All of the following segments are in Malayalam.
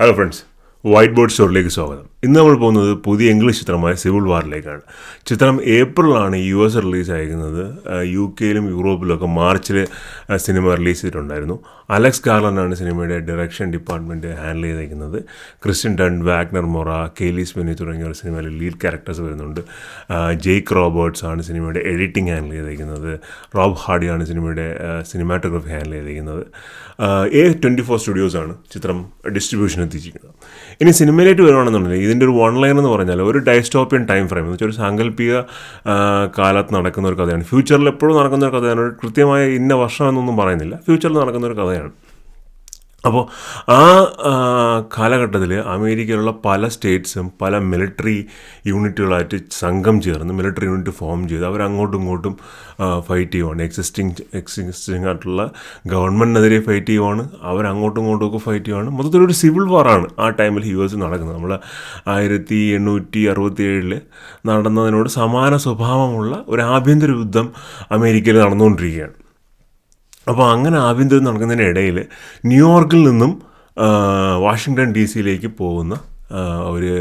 ഹലോ ഫ്രണ്ട്സ് വൈറ്റ് ബോർഡ് സ്റ്റോറിലേക്ക് സ്വാഗതം. ഇന്ന് നമ്മൾ പോകുന്നത് പുതിയ ഇംഗ്ലീഷ് ചിത്രമായ സിവിൽ വാറിലേക്കാണ് ചിത്രം ഏപ്രിലാണ് യു എസ് റിലീസ് അയക്കുന്നത് യു കെയിലും യൂറോപ്പിലൊക്കെ മാർച്ചിൽ സിനിമ റിലീസ് ചെയ്തിട്ടുണ്ടായിരുന്നു. അലക്സ് കാർലനാണ് സിനിമയുടെ ഡയറക്ഷൻ ഡിപ്പാർട്ട്മെന്റ് ഹാൻഡിൽ ചെയ്തേക്കുന്നത് Kirsten Dunst Wagner Moura Cailee many തുടങ്ങിയവർ സിനിമയിൽ ലീഡ് ക്യാരക്ടേഴ്സ് വരുന്നുണ്ട്. ജെയ്ക്ക് റോബർട്ട്സ് ആണ് സിനിമയുടെ എഡിറ്റിംഗ് ഹാൻഡിൽ ചെയ്തേക്കുന്നത് റോബ് ഹാർഡിയാണ് സിനിമയുടെ സിനിമാറ്റോഗ്രഫി ഹാൻഡിൽ ചെയ്തേക്കുന്നത് എ ട്വന്റി ഫോർ സ്റ്റുഡിയോസാണ് ചിത്രം ഡിസ്ട്രിബ്യൂഷൻ എത്തിച്ചിരിക്കുന്നത്. ഇനി സിനിമയിലേക്ക് വരുവാണെന്നുണ്ടെങ്കിൽ ഇതിന്റെ ഒരു വൺ ലൈൻ എന്ന് പറഞ്ഞാൽ ഒരു ഡൈസ്റ്റോപ്പിയൻ ടൈം ഫ്രെയിം എന്ന് വെച്ചാൽ ഒരു സാങ്കല്പിക കാലത്ത് നടക്കുന്ന ഒരു കഥയാണ്. ഫ്യൂച്ചറിൽ എപ്പോഴും നടക്കുന്ന ഒരു കഥയാണ്. ഒരു കൃത്യമായ ഇന്ന വർഷം എന്നൊന്നും പറയുന്നില്ല. ഫ്യൂച്ചറിൽ നടക്കുന്ന ഒരു കഥയാണ്. അപ്പോൾ ആ കാലഘട്ടത്തിൽ അമേരിക്കയിലുള്ള പല സ്റ്റേറ്റ്സും പല മിലിറ്ററി യൂണിറ്റുകളായിട്ട് സംഘം ചേർന്ന് മിലിറ്ററി യൂണിറ്റ് ഫോം ചെയ്ത് അവർ ഇങ്ങോട്ടും ഫൈറ്റ് ചെയ്യുവാണ്. എക്സിസ്റ്റിംഗ് എക്സിസ്റ്റിംഗ് ആയിട്ടുള്ള ഗവൺമെന്റിനെതിരെ ഫൈറ്റ് ചെയ്യുവാണ്. അവർ അങ്ങോട്ടും ഇങ്ങോട്ടും ഒക്കെ ഫൈറ്റ് ചെയ്യുവാണ്. മൊത്തത്തിലൊരു സിവിൽ വാറാണ് ആ ടൈമിൽ യു എസ് നടക്കുന്നത്. നമ്മൾ ആയിരത്തി എണ്ണൂറ്റി അറുപത്തി ഏഴിൽ നടന്നതിനോട് സമാന സ്വഭാവമുള്ള ഒരു ആഭ്യന്തര യുദ്ധം അമേരിക്കയിൽ നടന്നുകൊണ്ടിരിക്കുകയാണ്. അപ്പോൾ അങ്ങനെ ആഭ്യന്തരം നടക്കുന്നതിനിടയിൽ ന്യൂയോർക്കിൽ നിന്നും വാഷിങ്ടൺ ഡി സിയിലേക്ക് പോകുന്ന ഒരു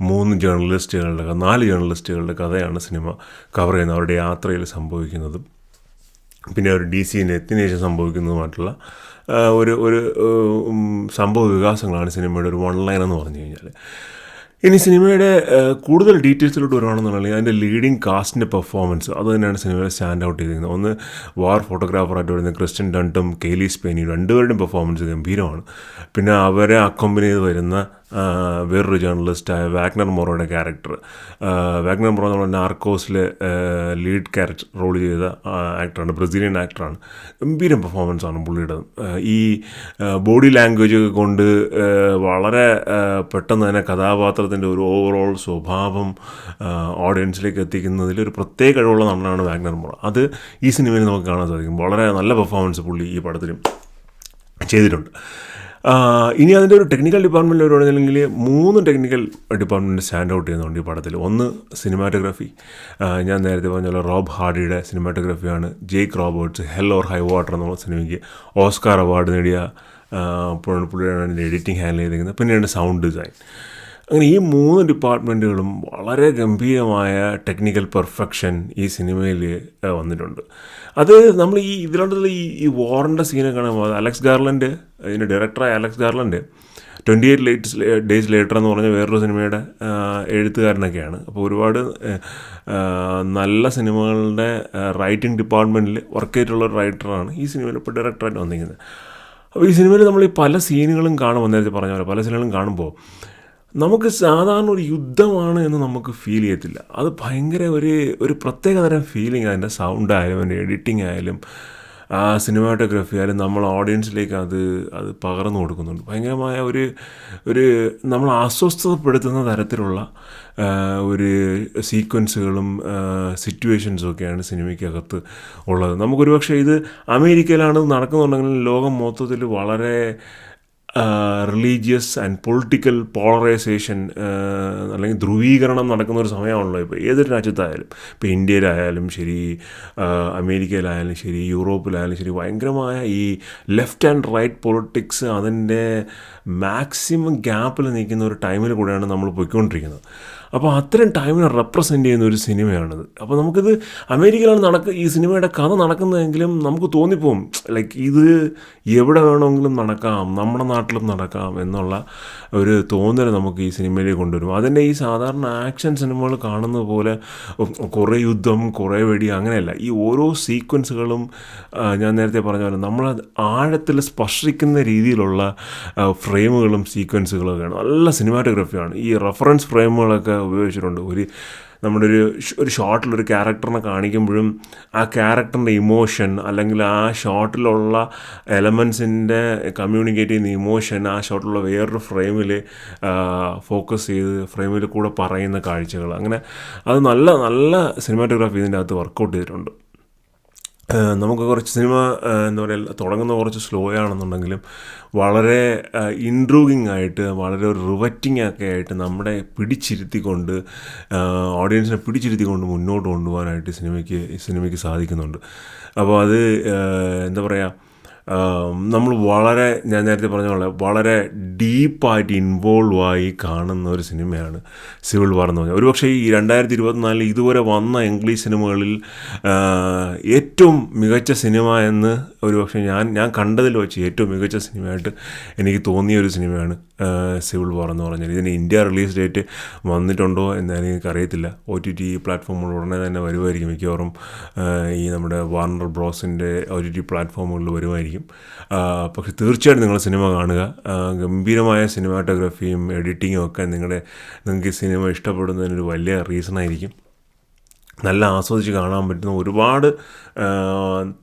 മൂന്ന് ജേർണലിസ്റ്റുകളുടെ നാല് ജേർണലിസ്റ്റുകളുടെ കഥയാണ് സിനിമ കവർ ചെയ്യുന്നത്. അവരുടെ യാത്രയിൽ സംഭവിക്കുന്നതും പിന്നെ ഒരു ഡി സിന് എത്തിയതിനു ശേഷം സംഭവിക്കുന്നതുമായിട്ടുള്ള ഒരു ഒരു സംഭവ വികാസങ്ങളാണ് സിനിമയുടെ ഒരു വൺ ലൈൻ എന്ന് പറഞ്ഞു കഴിഞ്ഞാൽ ഇനി സിനിമയുടെ കൂടുതൽ ഡീറ്റെയിൽസിലോട്ട് വരുവാണെന്നുണ്ടെങ്കിൽ അതിന്റെ ലീഡിങ് കാസ്റ്റിന്റെ പെർഫോമൻസ് അത് തന്നെയാണ് സിനിമയിൽ സ്റ്റാൻഡ് ഔട്ട് ചെയ്തിരിക്കുന്നത്. ഒന്ന് വാർ ഫോട്ടോഗ്രാഫറായിട്ട് വരുന്ന ക്രിസ്ത്യൻ ഡണ്ടും കെയ്ലി സ്പെയിനി രണ്ടുപേരുടെയും പെർഫോമൻസ് ഗംഭീരമാണ്. പിന്നെ അവരെ അക്കോമ്പനി ചെയ്ത് വരുന്ന വേറൊരു ജേർണലിസ്റ്റായ വാഗ്നർ മൊറോയുടെ ക്യാരക്ടർ വാഗ്നർ മൊറോ നമ്മുടെ നാർക്കോസിലെ ലീഡ് ക്യാരക്ടർ റോൾ ചെയ്ത ആക്ടറാണ് ബ്രസീലിയൻ ആക്ടറാണ് ഗംഭീരം പെർഫോമൻസാണ് പുള്ളിയുടെ. ഈ ബോഡി ലാംഗ്വേജ് കൊണ്ട് വളരെ പെട്ടെന്ന് തന്നെ കഥാപാത്രത്തിന്റെ ഒരു ഓവറോൾ സ്വഭാവം ഓഡിയൻസിലേക്ക് എത്തിക്കുന്നതിൽ ഒരു പ്രത്യേക കഴിവുള്ള നടനാണ് വാഗ്നർ മൊറ. അത് ഈ സിനിമയിൽ നമുക്ക് കാണാൻ സാധിക്കും. വളരെ നല്ല പെർഫോമൻസ് പുള്ളി ഈ പടത്തിലും ചെയ്തിട്ടുണ്ട്. ഇനി അതിന്റെ ഒരു ടെക്നിക്കൽ ഡിപ്പാർട്ട്മെന്റിൽ വരുവാണെന്നുണ്ടെങ്കിൽ മൂന്ന് ടെക്നിക്കൽ ഡിപ്പാർട്ട്മെന്റ് സ്റ്റാൻഡ് ഔട്ട് ചെയ്യുന്നുണ്ട് ഈ പടത്തിൽ ഒന്ന് സിനിമാറ്റോഗ്രാഫി ഞാൻ നേരത്തെ പറഞ്ഞ റോബ് ഹാർഡിയുടെ സിനിമാറ്റോഗ്രാഫിയാണ് Jake Roberts Hell or High Water എന്നുള്ള സിനിമയ്ക്ക് ഓസ്കാർ അവാർഡ് നേടിയ പുള്ളിയാണ് എഡിറ്റിംഗ് ഹാൻഡിൽ ചെയ്തിരിക്കുന്നത്. പിന്നെയാണ് സൗണ്ട് ഡിസൈൻ അങ്ങനെ ഈ മൂന്ന് ഡിപ്പാർട്ട്മെന്റുകളും വളരെ ഗംഭീരമായ ടെക്നിക്കൽ പെർഫെക്ഷൻ ഈ സിനിമയിൽ വന്നിട്ടുണ്ട്. അത് നമ്മൾ ഈ ഇതിലുള്ള ഈ ഈ വാറിന്റെ സീനൊക്കെ കാണുമ്പോൾ അലക്സ് ഗാർലൻഡ് ഇതിന്റെ ഡയറക്ടറായ Alex Garland twenty eight lates days later എന്ന് പറഞ്ഞ വേറൊരു സിനിമയുടെ എഴുത്തുകാരനൊക്കെയാണ്. അപ്പോൾ ഒരുപാട് നല്ല സിനിമകളുടെ റൈറ്റിംഗ് ഡിപ്പാർട്ട്മെന്റിൽ വർക്ക് ചെയ്തിട്ടുള്ള ഒരു റൈറ്ററാണ് ഈ സിനിമയിൽ ഇപ്പോൾ ഡയറക്ടറായിട്ട് വന്നിരിക്കുന്നത്. അപ്പോൾ ഈ സിനിമയിൽ നമ്മൾ ഈ പല സീനുകളും കാണുമ്പോൾ നേരത്തെ പറഞ്ഞ പോലെ പല സീനുകളും കാണുമ്പോൾ നമുക്ക് സാധാരണ ഒരു യുദ്ധമാണ് എന്ന് നമുക്ക് ഫീൽ ചെയ്യത്തില്ല. അത് ഭയങ്കര ഒരു ഒരു പ്രത്യേകതരം ഫീലിംഗ് അതിന്റെ സൗണ്ട് ആയാലും അതിന്റെ എഡിറ്റിംഗ് ആയാലും ആ സിനിമാറ്റോഗ്രഫി ആയാലും നമ്മൾ ഓഡിയൻസിലേക്ക് അത് അത് പകർന്നു കൊടുക്കുന്നുണ്ട്. ഭയങ്കരമായ ഒരു ഒരു നമ്മൾ അസ്വസ്ഥതപ്പെടുത്തുന്ന തരത്തിലുള്ള ഒരു സീക്വൻസുകളും സിറ്റുവേഷൻസും ഒക്കെയാണ് സിനിമയ്ക്കകത്ത് ഉള്ളത്. നമുക്കൊരു പക്ഷേ ഇത് അമേരിക്കയിലാണ് നടക്കുന്നുണ്ടെങ്കിൽ ലോകം മൊത്തത്തിൽ വളരെ റിലീജിയസ് ആൻഡ് പൊളിറ്റിക്കൽ പോളറൈസേഷൻ അല്ലെങ്കിൽ ധ്രുവീകരണം നടക്കുന്ന ഒരു സമയമാണല്ലോ ഇപ്പോൾ ഏതൊരു രാജ്യത്തായാലും ഇപ്പോൾ ഇന്ത്യയിലായാലും ശരി അമേരിക്കയിലായാലും ശരി യൂറോപ്പിലായാലും ശരി ഭയങ്കരമായ ഈ ലെഫ്റ്റ് ആൻഡ് റൈറ്റ് പൊളിറ്റിക്സ് അതിന്റെ മാക്സിമം ഗ്യാപ്പിൽ നിൽക്കുന്ന ഒരു ടൈമിൽ കൂടെയാണ് നമ്മൾ പോയിക്കൊണ്ടിരിക്കുന്നത്. അപ്പോൾ അത്തരം ടൈമിനെ റെപ്രസെന്റ് ചെയ്യുന്ന ഒരു സിനിമയാണിത്. അപ്പോൾ നമുക്കിത് അമേരിക്കയിലാണ് നടക്ക ഈ സിനിമയുടെ കഥ നടക്കുന്നതെങ്കിലും നമുക്ക് തോന്നിപ്പോവും. ലൈക്ക് ഇത് എവിടെ വേണമെങ്കിലും നടക്കാം നമ്മുടെ നാട്ടിലും നടക്കാം എന്നുള്ള ഒരു തോന്നൽ നമുക്ക് ഈ സിനിമയിലേക്ക് കൊണ്ടുവരും. അതിന്റെ ഈ സാധാരണ ആക്ഷൻ സിനിമകൾ കാണുന്ന പോലെ കുറേ യുദ്ധം കുറേ വെടി അങ്ങനെയല്ല. ഈ ഓരോ സീക്വൻസുകളും ഞാൻ നേരത്തെ പറഞ്ഞ പോലെ നമ്മൾ ആഴത്തിൽ സ്പർശിക്കുന്ന രീതിയിലുള്ള ഫ്രെയിമുകളും സീക്വൻസുകളും ഒക്കെയാണ് നല്ല സിനിമാറ്റോഗ്രഫിയാണ് ഈ റെഫറൻസ് ഫ്രെയിമുകളൊക്കെ ഉപയോഗിച്ചിട്ടുണ്ട്. ഒരു നമ്മുടെ ഒരു ഒരു ഷോട്ടിലൊരു ക്യാരക്ടറിനെ കാണിക്കുമ്പോഴും ആ ക്യാരക്ടറിന്റെ ഇമോഷൻ അല്ലെങ്കിൽ ആ ഷോട്ടിലുള്ള എലമെൻസിന്റെ കമ്മ്യൂണിക്കേറ്റ് ചെയ്യുന്ന ഇമോഷൻ ആ ഷോട്ടിലുള്ള വേറൊരു ഫ്രെയിമിൽ ഫോക്കസ് ചെയ്ത് ഫ്രെയിമിൽ കൂടെ പറയുന്ന കാഴ്ചകൾ. അങ്ങനെ അത് നല്ല നല്ല സിനിമാറ്റോഗ്രാഫി ഇതിന്റെ അകത്ത് വർക്കൗട്ട് ചെയ്തിട്ടുണ്ട്. നമുക്ക് കുറച്ച് സിനിമ എന്താ പറയുക തുടങ്ങുന്ന കുറച്ച് സ്ലോ ആണെന്നുണ്ടെങ്കിലും വളരെ ഇൻട്രൂഗിങ് ആയിട്ട് വളരെ ഒരു റിവറ്റിംഗ് ഒക്കെ ആയിട്ട് നമ്മുടെ പിടിച്ചിരുത്തിക്കൊണ്ട് ഓഡിയൻസിനെ പിടിച്ചിരുത്തിക്കൊണ്ട് മുന്നോട്ട് കൊണ്ടുപോകാനായിട്ട് സിനിമയ്ക്ക് സിനിമയ്ക്ക് സാധിക്കുന്നുണ്ട്. അപ്പോൾ അത് എന്താ പറയുക നമ്മൾ വളരെ ഞാൻ നേരത്തെ പറഞ്ഞ പോലെ വളരെ ഡീപ്പായിട്ട് ഇൻവോൾവ് ആയി കാണുന്ന ഒരു സിനിമയാണ് സിവിൽ വാർ എന്ന് പറഞ്ഞാൽ ഒരുപക്ഷെ ഈ രണ്ടായിരത്തി ഇരുപത്തിനാലിൽ ഇതുവരെ വന്ന ഇംഗ്ലീഷ് സിനിമകളിൽ ഏറ്റവും മികച്ച സിനിമ എന്ന് ഒരുപക്ഷെ ഞാൻ ഞാൻ കണ്ടതിൽ വെച്ച് ഏറ്റവും മികച്ച സിനിമയായിട്ട് എനിക്ക് തോന്നിയ ഒരു സിനിമയാണ് സിവിൽ വാർ എന്ന് പറഞ്ഞാൽ. ഇതിന് ഇന്ത്യ റിലീസ് ഡേറ്റ് വന്നിട്ടുണ്ടോ എന്ന് എനിക്കറിയത്തില്ല ഒ ടി ടി പ്ലാറ്റ്ഫോമുകൾ ഉടനെ തന്നെ വരുമായിരിക്കും മിക്കവാറും ഈ നമ്മുടെ വാർണർ ബ്രോസിന്റെ ഒ ടി ടി പ്ലാറ്റ്ഫോമുകളിൽ വരുമായിരിക്കും. ആ, പക്ഷെ തീർച്ചയായിട്ടും നിങ്ങൾ സിനിമ കാണുക. ഗംഭീരമായ സിനിമാറ്റോഗ്രഫിയും എഡിറ്റിങ്ങും ഒക്കെ നിങ്ങളുടെ നിങ്ങൾക്ക് സിനിമ ഇഷ്ടപ്പെടുന്നതിനൊരു വലിയ റീസണായിരിക്കും നല്ല ആസ്വദിച്ച് കാണാൻ പറ്റുന്ന ഒരുപാട്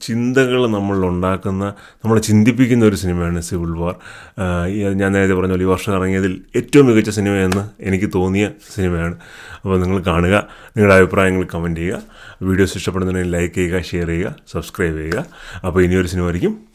ചിന്തകൾ നമ്മൾ ഉണ്ടാക്കുന്ന നമ്മളെ ചിന്തിപ്പിക്കുന്ന ഒരു സിനിമയാണ് സിവിൽ വാർ. ഞാൻ നേരത്തെ പറഞ്ഞ പോലെ ഈ വർഷം ഇറങ്ങിയതിൽ ഏറ്റവും മികച്ച സിനിമയെന്ന് എനിക്ക് തോന്നിയ സിനിമയാണ്. അപ്പോൾ നിങ്ങൾ കാണുക നിങ്ങളുടെ അഭിപ്രായങ്ങൾ കമന്റ് ചെയ്യുക. വീഡിയോസ് ഇഷ്ടപ്പെടുന്നുണ്ടെങ്കിൽ ലൈക്ക് ചെയ്യുക ഷെയർ ചെയ്യുക സബ്സ്ക്രൈബ് ചെയ്യുക. അപ്പോൾ ഇനിയൊരു സിനിമ ആയിരിക്കും.